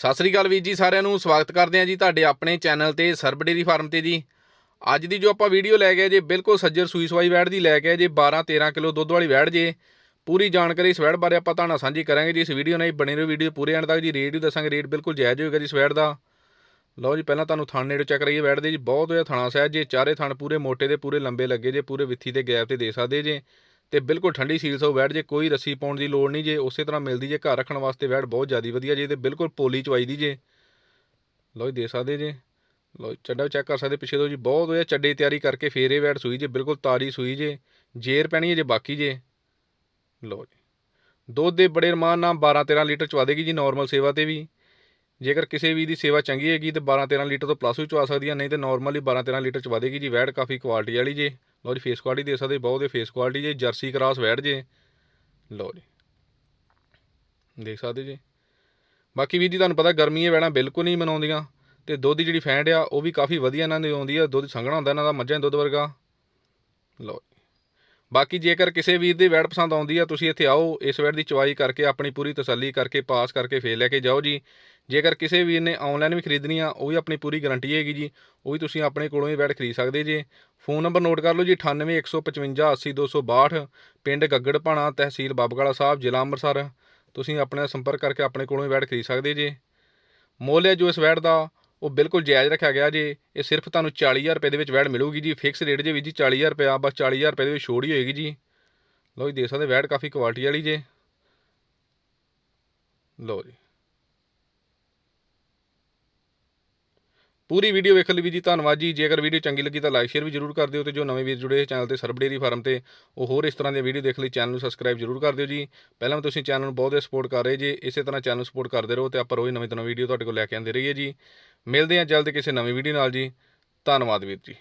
ਸਤਿ ਸ੍ਰੀ ਅਕਾਲ ਵੀਰ ਜੀ, ਸਾਰਿਆਂ ਨੂੰ ਸਵਾਗਤ ਕਰਦੇ ਹਾਂ ਜੀ ਤੁਹਾਡੇ ਆਪਣੇ ਚੈਨਲ ਤੇ ਸਰਬ ਡੇਰੀ ਫਾਰਮ ਤੇ ਜੀ। ਅੱਜ ਦੀ ਜੋ ਆਪਾਂ ਵੀਡੀਓ ਲੈ ਗਏ ਜੇ, ਬਿਲਕੁਲ ਸੱਜਰ ਸੂਈ ਸਵਾਈ ਵੈੜ ਦੀ ਲੈ ਕੇ ਜੇ 12 13 ਕਿਲੋ ਦੁੱਧ ਵਾਲੀ ਵੈੜ ਜੇ। ਪੂਰੀ ਜਾਣਕਾਰੀ ਇਸ ਵੈੜ ਬਾਰੇ ਆਪਾਂ ਤੁਹਾਨੂੰ ਸਾਂਝੀ ਕਰਾਂਗੇ ਜੀ। ਇਸ ਵੀਡੀਓ ਨਾਲ ਬਣੇ ਰਹੋ, ਵੀਡੀਓ ਪੂਰੇ ਐਂਡ ਤੱਕ ਜੀ। ਰੇਟ ਵੀ ਦੱਸਾਂਗੇ, ਰੇਟ ਬਿਲਕੁਲ ਜਾਇਜ਼ ਹੋਏਗਾ ਜੀ ਇਸ ਵੈੜ ਦਾ। ਲਓ ਜੀ, ਪਹਿਲਾਂ ਤੁਹਾਨੂੰ ਥਣ ਨੇੜੇ ਚੈੱਕ ਕਰੀਏ ਵੈੜ ਦੇ ਜੀ। ਬਹੁਤ ਹੋਇਆ ਥਣਾ ਸਹਿਜ ਜੇ, ਚਾਰੇ ਥਣ ਪੂਰੇ ਮੋਟੇ ਦੇ ਪੂਰੇ ਲੰਬੇ ਲੱਗੇ ਜੇ, ਪੂਰੇ ਵਿੱਥੀ ਤੇ ਗੈਪ ਤੇ ਦੇ ਸਕਦੇ ਜੇ। ਤੇ ਬਿਲਕੁਲ ਠੰਡੀ ਸੀਲ ਸੋ ਵੈੜ ਜੇ ਕੋਈ ਰੱਸੀ ਪਾਉਣ ਦੀ ਲੋੜ ਨਹੀਂ ਜੇ ਉਸੇ ਤਰ੍ਹਾਂ ਮਿਲਦੀ ਜੇ ਘਰ ਰੱਖਣ ਵਾਸਤੇ ਵੈੜ ਬਹੁਤ ਜ਼ਿਆਦਾ ਵਧੀਆ ਜੇ ਤੇ ਬਿਲਕੁਲ ਪੋਲੀ ਚਵਾਈ ਦੀ ਜੇ। ਲਓ ਜੀ ਦੇ ਸਕਦੇ ਜੇ। ਲਓ ਜੀ, ਚੱਡਾ ਚੈੱਕ ਕਰ ਸਕਦੇ ਪਿੱਛੇ ਤੋਂ ਜੀ ਬਹੁਤ ਹੋਇਆ ਚੱਡੇ ਤਿਆਰੀ ਕਰਕੇ ਫੇਰ ਇਹ ਵੈੜ ਸੂਈ ਜੇ ਬਿਲਕੁਲ ਤਾਰੀ ਸੂਈ ਜੇ ਜੇਰ ਪੈਣੀ ਹੈ ਜੇ ਬਾਕੀ ਜੇ। ਲਓ ਜੀ ਦੁੱਧ ਦੇ ਬੜੇ ਰਮਾਨ ਨਾਲ 12 13 ਲੀਟਰ ਚਵਾ ਦੇਗੀ ਜੀ ਨਾਰਮਲ ਸੇਵਾ ਤੇ ਵੀ। ਜੇਕਰ ਕਿਸੇ ਵੀ ਦੀ ਸੇਵਾ ਚੰਗੀ ਹੈਗੀ ਤੇ 12 13 ਲੀਟਰ ਤੋਂ ਪਲੱਸ ਵੀ ਚਵਾ ਸਕਦੀ ਹੈ ਨਹੀਂ ਤੇ ਨਾਰਮਲੀ 12 13 ਲੀਟਰ ਚਵਾ ਦੇਗੀ ਜੀ ਵੈੜ ਕਾਫੀ ਕੁਆਲਿਟੀ ਵਾਲੀ ਜੇ। ਲਓ ਜੀ ਫੇਸ ਕੁਆਲਿਟੀ ਦੇ ਸਕਦੇ, ਬਹੁਤ ਦੇ ਫੇਸ ਕੁਆਲਿਟੀ ਜੇ ਜਰਸੀ ਕਰਾਸ ਵੈੜ ਜੇ। ਲਓ ਜੀ। ਦੇਖ ਸਕਦੇ ਜੀ। ਬਾਕੀ ਵੀਰ ਜੀ, ਤੁਹਾਨੂੰ ਪਤਾ ਗਰਮੀ ਇਹ ਵੈਣਾ ਬਿਲਕੁਲ ਨਹੀਂ ਮਨਾਉਂਦੀਆਂ ਤੇ ਦੁੱਧ ਦੀ ਜਿਹੜੀ ਫੈਂਡ ਆ, ਉਹ ਵੀ ਕਾਫੀ ਵਧੀਆ ਇਹਨਾਂ ਦੀ ਆਉਂਦੀ ਆ। ਦੁੱਧ ਸੰਘਣਾ ਹੁੰਦਾ ਇਹਨਾਂ ਦਾ, ਮੱਝਾਂ ਦੇ ਦੁੱਧ ਵਰਗਾ। ਲਓ ਜੀ। ਬਾਕੀ ਜੇਕਰ ਕਿਸੇ ਵੀਰ ਦੀ ਵੈੜ ਪਸੰਦ ਆਉਂਦੀ ਆ, ਤੁਸੀਂ ਇੱਥੇ ਆਓ, ਇਸ ਵੈੜ ਦੀ ਚਵਾਈ ਕਰਕੇ, ਆਪਣੀ ਪੂਰੀ ਤਸੱਲੀ ਕਰਕੇ, ਪਾਸ ਕਰਕੇ, ਫੇਰ ਲੈ ਕੇ ਜਾਓ ਜੀ। ਜੇਕਰ ਕਿਸੇ ਵੀਰ ਨੇ ਆਨਲਾਈਨ ਵੀ ਖਰੀਦਣੀ ਆ, ਉਹ ਵੀ ਆਪਣੀ ਪੂਰੀ ਗਾਰੰਟੀ ਹੈਗੀ ਜੀ, ਉਹ ਵੀ ਤੁਸੀਂ ਆਪਣੇ ਕੋਲੋਂ ਹੀ ਬੈਟ ਖਰੀਦ ਸਕਦੇ ਜੇ। ਫੋਨ ਨੰਬਰ ਨੋਟ ਕਰ ਲਓ ਜੀ 9815 80262 ਪਿੰਡ ਗੱਗੜਪਾਣਾ ਤਹਿਸੀਲ ਬਾਬਗਾਲਾ ਸਾਹਿਬ, ਜ਼ਿਲ੍ਹਾ ਅੰਮ੍ਰਿਤਸਰ। ਤੁਸੀਂ ਆਪਣੇ ਸੰਪਰਕ ਕਰਕੇ ਆਪਣੇ ਕੋਲੋਂ ਹੀ ਵੈੜ ਖਰੀਦ ਸਕਦੇ ਜੇ। ਮੁੱਲ ਹੈ ਜੋ ਇਸ ਵੈੜ ਦਾ, ਉਹ ਬਿਲਕੁਲ ਜਾਇਜ਼ ਰੱਖਿਆ ਗਿਆ ਜੇ। ਇਹ ਸਿਰਫ ਤੁਹਾਨੂੰ 40000 ਰੁਪਏ ਦੇ ਵਿੱਚ ਵੈੜ ਮਿਲੂਗੀ ਜੀ। ਫਿਕਸ ਰੇਟ ਜੇ ਵੀ ਜੀ 40000 ਰੁਪਏ ਆ, ਬਸ 40000 ਰੁਪਏ ਦੇ ਵਿੱਚ ਛੋੜ ਹੀ ਹੋਏਗੀ ਜੀ। ਲਓ ਜੀ ਦੇਖ ਸਕਦੇ ਵੈਟ ਕਾਫੀ ਕੁਆਲਿਟੀ ਵਾਲੀ ਜੇ। ਲਓ ਜੀ। ਪੂਰੀ ਵੀਡੀਓ ਵੇਖਣ ਲਈ ਵੀ ਜੀ ਧੰਨਵਾਦ ਜੀ। ਜੇਕਰ ਵੀਡੀਓ ਚੰਗੀ ਲੱਗੀ ਤਾਂ ਲਾਈਕ ਸ਼ੇਅਰ ਵੀ ਜਰੂਰ ਕਰ ਦਿਓ ਤੇ ਜੋ ਨਵੇਂ ਵੀਰ ਜੁੜੇ ਚੈਨਲ ਤੇ ਸਰਬ ਡੇਰੀ ਫਾਰਮ ਤੇ, ਉਹ ਹੋਰ ਇਸ ਤਰ੍ਹਾਂ ਦੀਆਂ ਵੀਡੀਓ ਦੇਖ ਲਈ ਚੈਨਲ ਨੂੰ ਸਬਸਕ੍ਰਾਈਬ ਜਰੂਰ ਕਰ ਦਿਓ ਜੀ। ਪਹਿਲਾਂ ਵੀ ਤੁਸੀਂ ਚੈਨਲ ਨੂੰ ਬਹੁਤ ਜ਼ਿਆਦਾ ਸਪੋਰਟ ਕਰ ਰਹੇ ਜੀ, ਇਸੇ ਤਰ੍ਹਾਂ ਚੈਨਲ ਨੂੰ ਸਪੋਰਟ ਕਰਦੇ ਰਹੋ ਤੇ ਆਪਾਂ ਰੋਜ਼ ਨਵੀਂ ਤੋਂ ਨਵੀਂ ਵੀਡੀਓ ਤੁਹਾਡੇ ਕੋਲ ਲੈ ਕੇ ਆਉਂਦੇ ਰਹੀਏ ਜੀ। ਮਿਲਦੇ ਹਾਂ ਜਲਦ ਕਿਸੇ ਨਵੀਂ ਵੀਡੀਓ ਨਾਲ ਜੀ। ਧੰਨਵਾਦ ਵੀਰ ਜੀ।